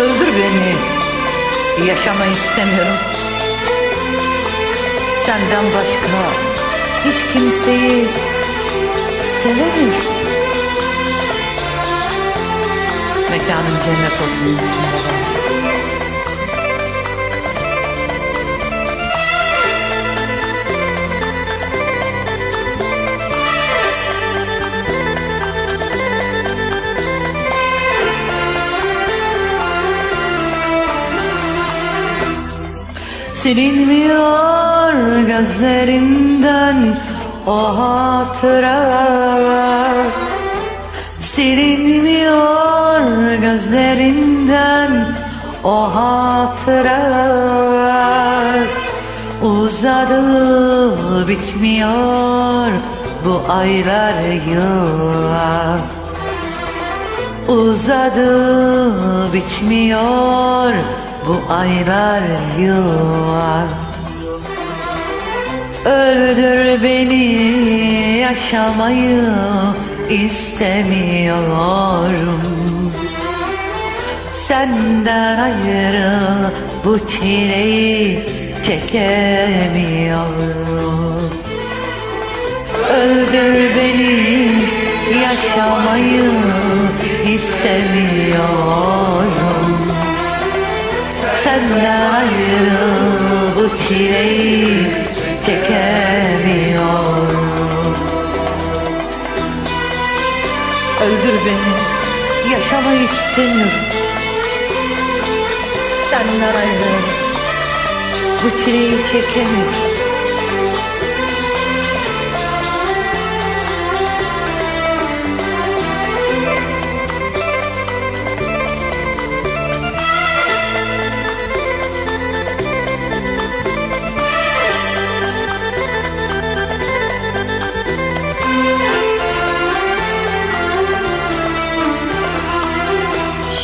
Öldür beni. Yaşamayı istemiyorum. Senden başka hiç kimseyi sevemiyorum. Mekanın cennet olsun desin Silinmiyor gözlerimden o hatıra. Silinmiyor gözlerimden o hatıra. Uzadı bitmiyor bu aylar yıllar. Uzadı bitmiyor bu aylar yıllar. Öldür beni yaşamayı istemiyorum. Senden ayrı bu çileyi çekemiyorum. Öldür beni yaşamayı istemiyorum Senden ayrı bu çileyi çekemiyorum. Öldür beni yaşamayı istemiyorum. Senden ayrı bu çileyi çekemiyorum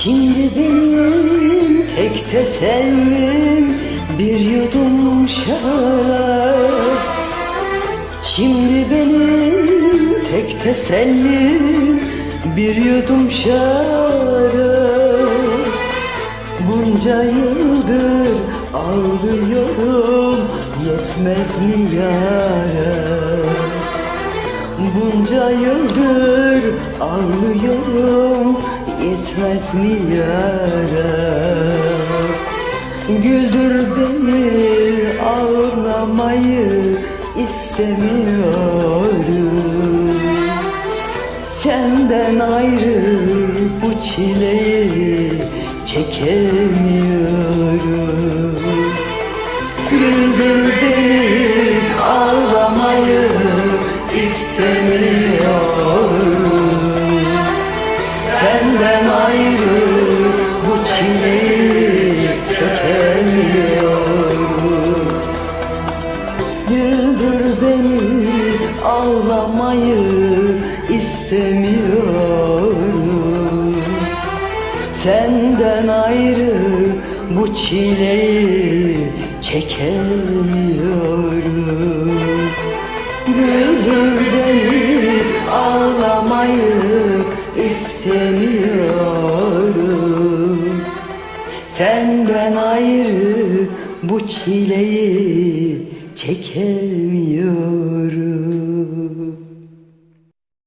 Şimdi benim tek tesellim bir yudum şarap. Şimdi benim tek tesellim bir yudum şarap. Bunca yıldır ağlıyorum yetmez mi yara Bunca yıldır ağlıyorum yetmez mi yara Güldür beni ağlamayı istemiyorum. Senden ayrı bu çileyi çekemiyorum. Güldür çileyi çekemiyorum Güldür beni ağlamayı istemiyorum. Senden ayrı bu çileyi çekemiyorum. Güldür Senden ayrı bu çileyi çekemiyorum.